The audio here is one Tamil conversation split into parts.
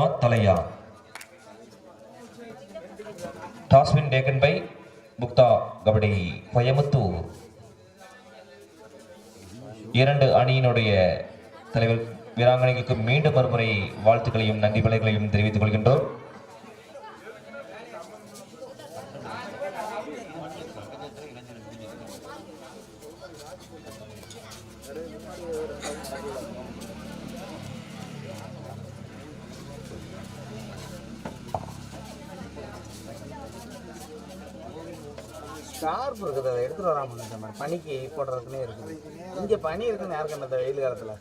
சிவா தலையா? டாஸ்வின் டேக்கன் பை முக்தா கபடி கோயமுத்தூர் இரண்டு அணியினுடைய தலைவர் வீராங்கனைகளுக்கு மீண்டும் மறுமுறை வாழ்த்துக்களையும் நன்றி பலைகளையும் தெரிவித்துக் கொள்கின்றோம். ஸ்கார்ப் இருக்குது அதை எடுத்துகிட்டு வராமல் இந்த மாதிரி பனிக்கு போடுறதுக்குன்னே இருக்குது. இங்கே பனி இருக்குன்னு யாருக்கு அந்த வெயில் காலத்தில்.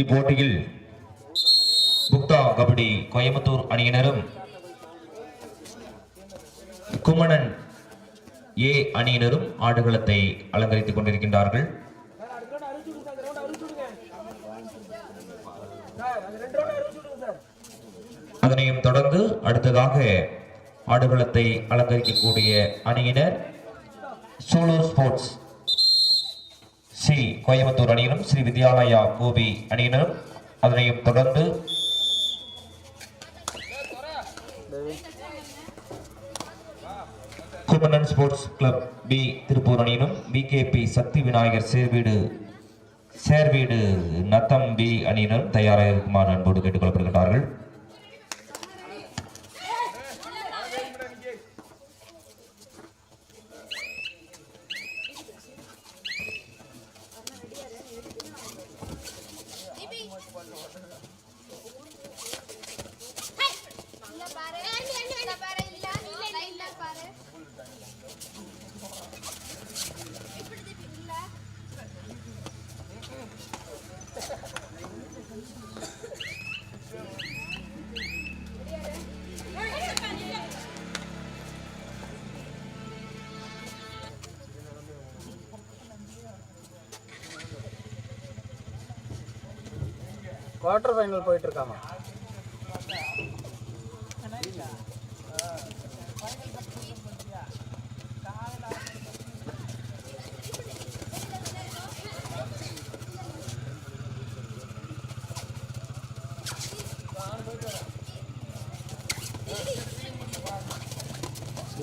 இப்போட்டியில் கபடி கோயம்புத்தூர் அணியினரும் குமணன் ஏ அணியினரும் ஆடுகளத்தை அலங்கரித்துக் கொண்டிருக்கின்றார்கள். அதனையும் தொடர்ந்து அடுத்ததாக ஆடுகளத்தை அலங்கரிக்கக்கூடிய அணியினர் சூலூர் ஸ்போர்ட்ஸ் சி கோயம்புத்தூர் அணியினரும் ஸ்ரீ வித்யாலயா கோபி அணியினரும் அதனையும் தொடர்ந்து Kumanan sports club B Tiruppur அணியிலும் V K P Sakthi Vinayagar Servidu Servidu Natham B அணியினரும் தயாராக இருக்குமாறு அன்போடு கேட்டுக்கொள்ளப்படுகின்றார்கள். குவார்டர் ஃபைனல் போயிட்டு இருக்காமா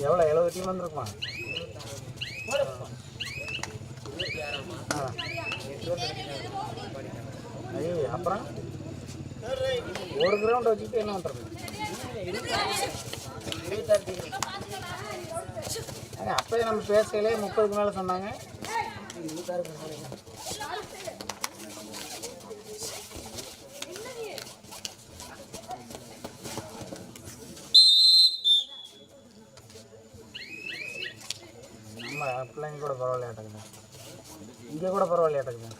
எவ்வளோ எழுபது டீம் வந்திருக்குமா? ஐயோ அப்புறம்? ஒரு கிரவுண்ட் வச்சுட்டு என்ன பண்ணுறது அப்பயே நம்ம பேசலே முப்பதுக்கு மேலே சொன்னாங்க. நம்ம பிள்ளைங்க கூட பரவாயில்லையாட்டக்குது. இங்கே கூட பரவாயில்லையாட்டக்குது.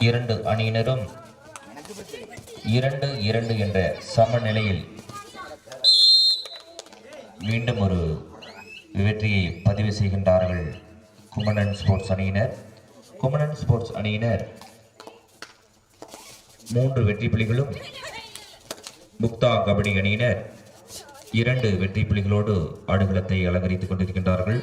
இரண்டு அணியினரும் இரண்டு இரண்டு என்ற சமநிலையில் மீண்டும் ஒரு வெற்றியை பதிவு செய்கின்றார்கள் குமணன் ஸ்போர்ட்ஸ் அணியினர். குமணன் ஸ்போர்ட்ஸ் அணியினர். மூன்று வெற்றி புலிகளும் முக்தா கபடி அணியினர். இரண்டு வெற்றி புலிகளோடு ஆடுகளத்தை அலங்கரித்துக் கொண்டிருக்கின்றார்கள்.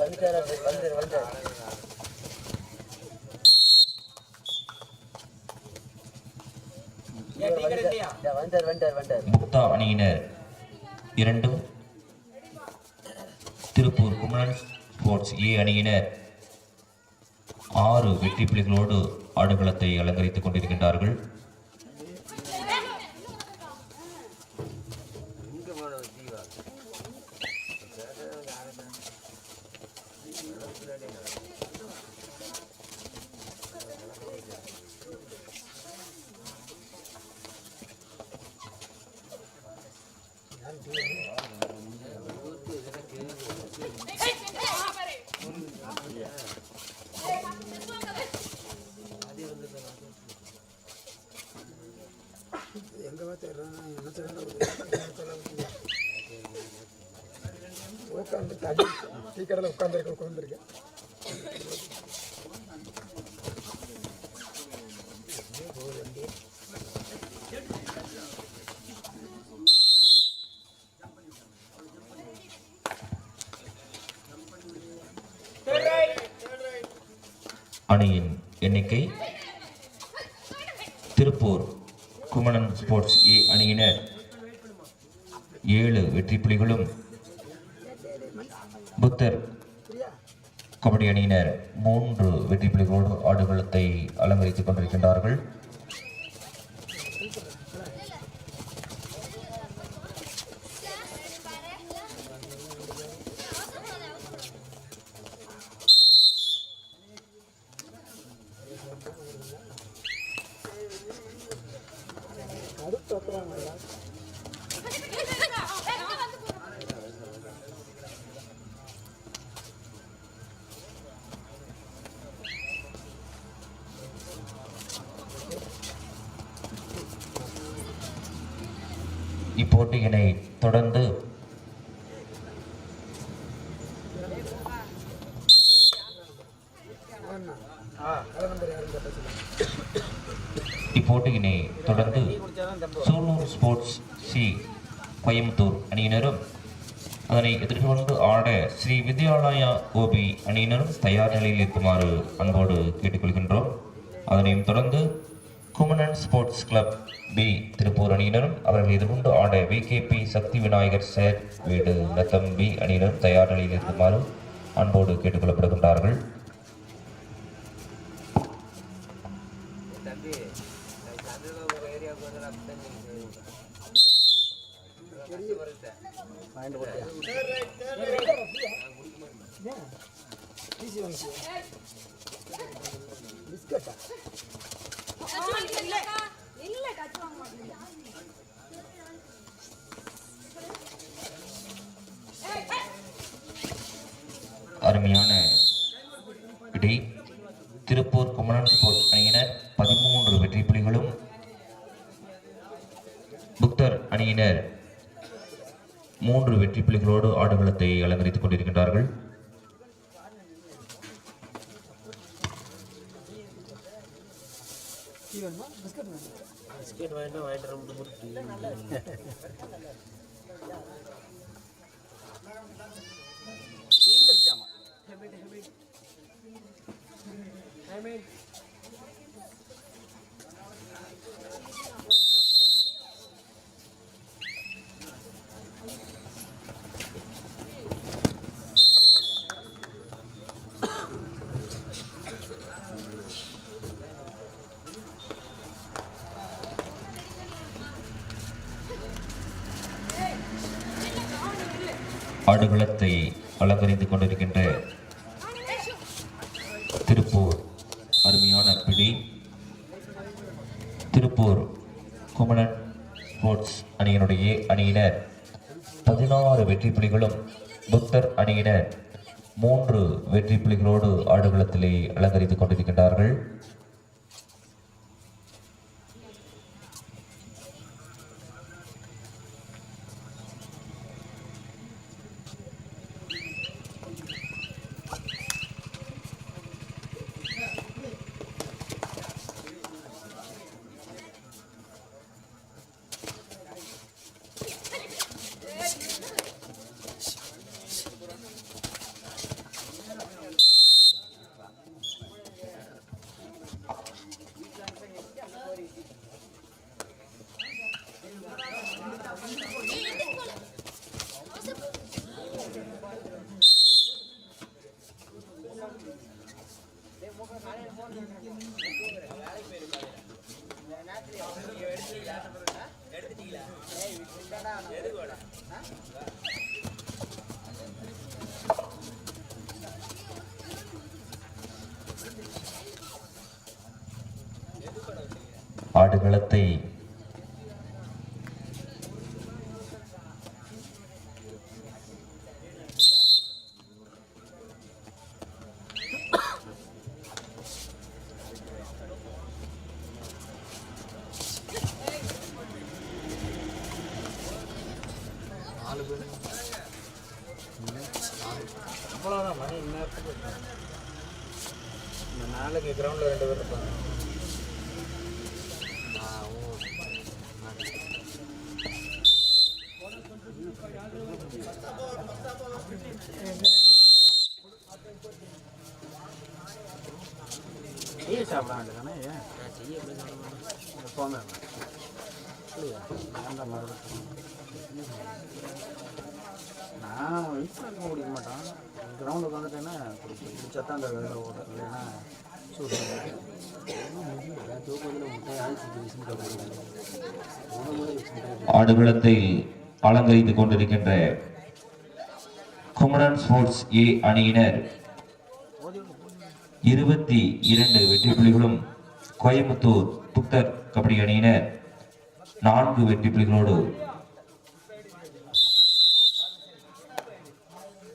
வந்துட்டாரு வந்துட்டாரு முக்தா அணியினர் இரண்டும் திருப்பூர் குமரன் ஸ்போர்ட்ஸ் ஏ அணியினர் ஆறு வெற்றி பிள்ளைகளோடு ஆடுகளத்தை அலங்கரித்துக் கொண்டிருக்கின்றார்கள். டீ கடையில் உட்காந்துருக்க உட்காந்துருக்கேன் அணியின் எண்ணிக்கை திருப்பூர் குமணன் ஸ்போர்ட்ஸ் ஏ அணியினர். ஏழு வெற்றி புலிகளும் புத்தர் கபடி அணியினர் மூன்று வெற்றி புலிகளோடு ஆடுகளத்தை அலங்கரித்துக் கொண்டிருக்கின்றார்கள். போட்டியினை தொடர்ந்து இப்போட்டியினை தொடர்ந்து சூலூர் ஸ்போர்ட்ஸ் சி கோயம்புத்தூர் அணியினரும் அதனை எதிர்கொண்டு ஆட ஸ்ரீ வித்யாலயா கோபி அணியினரும் தயார் நிலையில் இருக்குமாறு அன்போடு கேட்டுக்கொள்கின்றோம். அதனையும் தொடர்ந்து Kumanan sports club B Tiruppur அணியினரும் அவர்கள் எதிர்கொண்டு ஆட விகேபி சக்தி விநாயகர் சேர் வீடு நத்தம் பி அணியினரும் தயார் நிலையில் இருக்குமாறு அன்போடு கேட்டுக்கொள்ளப்படுகின்றார்கள் பிஸ்கட்டா அருமையான இடி திருப்பூர் குமரன் ஸ்போர்ட்ஸ் அணியினர் பதிமூன்று வெற்றி புலிகளும் புக்தர் அணியினர் மூன்று வெற்றி புலிகளோடு ஆடுகளத்தை அலங்கரித்துக் கொண்டிருக்கின்றார்கள். பிஸ்கட் வேணுமா பிஸ்கெட் வாங்கிட்டு வாங்கிட்டு ரொம்ப முறுக்கு தீந்துருச்சாமா ஆடுகளத்தை அலங்கரித்துக் கொண்டிருக்கின்ற ஆடுகளத்தை நாலு அவ்வளோதான் மணி இந்நேரத்துக்கு. நாளைக்கு கிரவுண்டில் ரெண்டு பேர் இருப்பாங்க. வேண்டியதானே ஏன் எப்போவுமே அப்படியா நான் வீட்டில் குடிக்க கிரவுண்டுக்கு வந்துட்டேன்னா குடிச்சா தான் அந்த வேலை ஓடும் இல்லைன்னா ஆடுகளத்தை அலங்கரித்துக் கொண்டிருக்கின்ற குமரன் ஸ்போர்ட்ஸ் ஏ அணியினர். இருபத்தி இரண்டு வெற்றி புள்ளிகளும் கோயம்புத்தூர் புத்தர் கபடி அணியினர் நான்கு வெற்றி புள்ளிகளோடு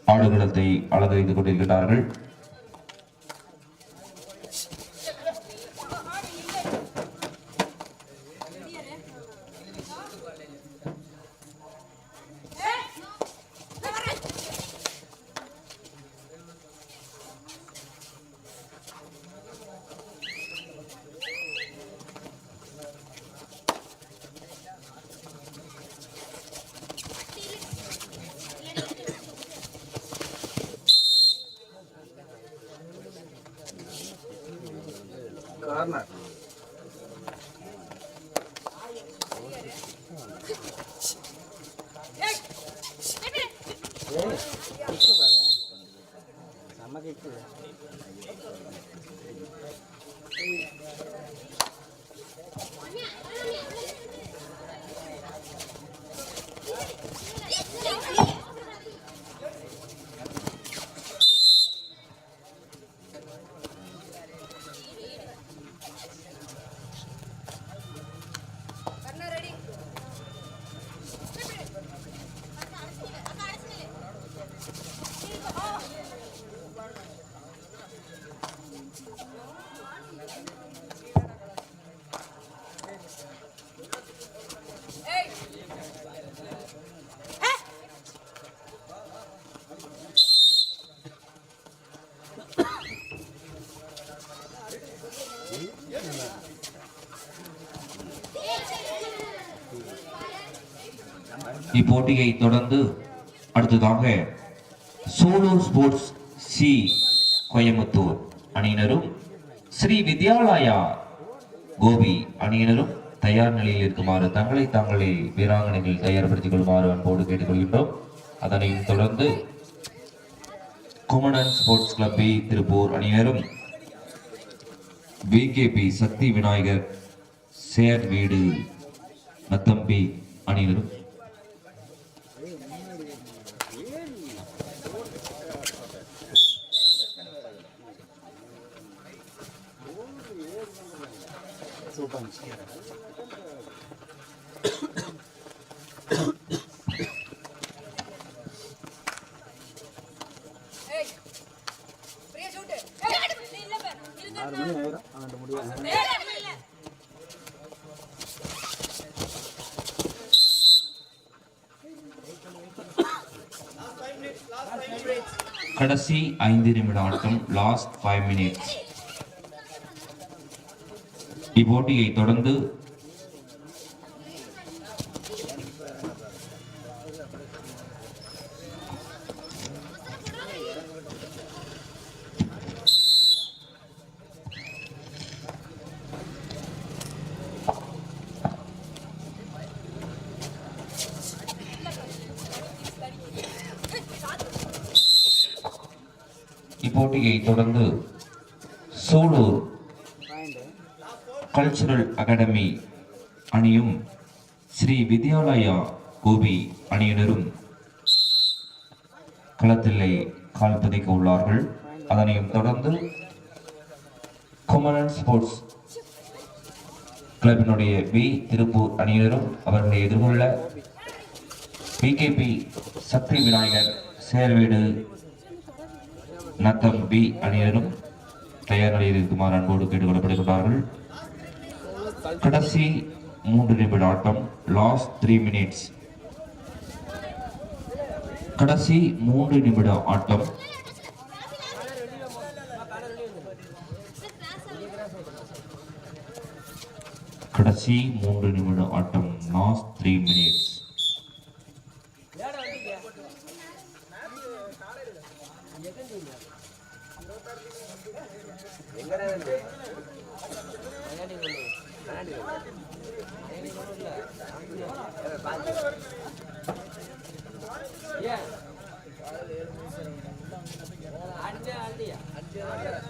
ஆடுகளத்தை வைத்துக் கொண்டிருக்கிறார்கள் Arna. இப்போட்டியை தொடர்ந்து அடுத்ததாக சோலூர் ஸ்போர்ட்ஸ் சி கோயம்புத்தூர் அணியினரும் ஸ்ரீ வித்யாலயா கோபி அணியினரும் தயார் நிலையில் இருக்குமாறு தங்களை தங்களை வீராங்கனைகள் தயார்படுத்திக் கொள்ளுமாறு அன்போடு கேட்டுக்கொள்கின்றோம். அதனையும் தொடர்ந்து Kumanan sports club B Tiruppur அணியினரும் விகேபி சக்தி விநாயகர் சேர் வீடு நத்தம்பி அணியினரும் ஆறு மணி ஆயிரும் அவன்கிட்ட முடியாது கடைசி ஐந்து நிமிட ஆட்டம் லாஸ்ட் ஃபைவ் மினிட்ஸ் இப்போட்டியை தொடர்ந்து இப்போட்டியை தொடர்ந்து சூலூர் பாயிண்ட் கல்ச்சுரல் அகாடமி அணியும் ஸ்ரீ வித்யாலயா கோபி அணியினரும் களத்திலே கால் பதிக்க உள்ளார்கள். அதனையும் தொடர்ந்து குமரன் ஸ்போர்ட்ஸ் கிளப்பினுடைய வி திருப்பூர் அணியினரும் அவர்களை எதிர்கொள்ள P K P Sakthi Vinayagar Servidu Natham B அணியினரும் தயார் நிலையில் இருக்குமாறு அன்போடு கேட்டுக்கொள்ளப்படுகிறார்கள் கடைசி மூன்று நிமிட ஆட்டம் லாஸ்ட் த்ரீ மினிட்ஸ் கடைசி மூன்று நிமிட ஆட்டம். கடைசி மூன்று நிமிட ஆட்டம் லாஸ்ட் த்ரீ மினிட்ஸ் அடிச்சா அடியா அடிச்சா.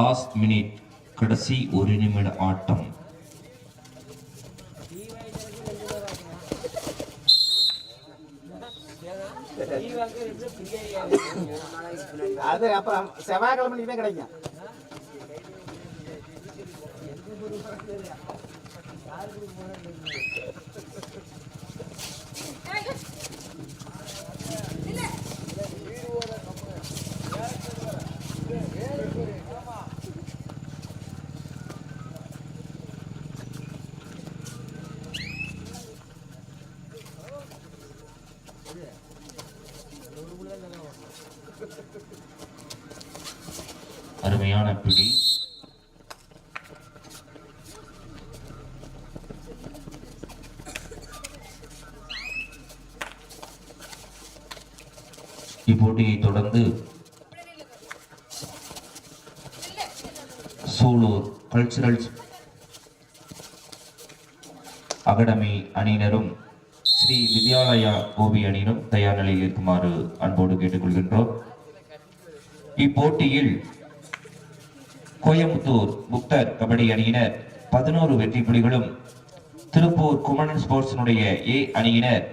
லாஸ்ட் மினிட் கடைசி ஒரு நிமிட ஆட்டம். அது அப்புறம் செவ்வாய்க்கிழமை தான் கிடைக்கும். அருமையான இப்போட்டியை தொடர்ந்து சூலூர் கல்ச்சுரல் அகாடமி அணியினரும் ஸ்ரீ வித்யாலயா கோபி அணியினரும் தயார் நிலையில் இருக்குமாறு அன்போடு கேட்டுக்கொள்கின்றோம். இப்போட்டியில் கோயம்புத்தூர் முக்தர் கபடி அணியினர் பதினோரு வெற்றி புலிகளும் திருப்பூர் குமணன் ஸ்போர்ட்ஸினுடைய ஏ அணியினர்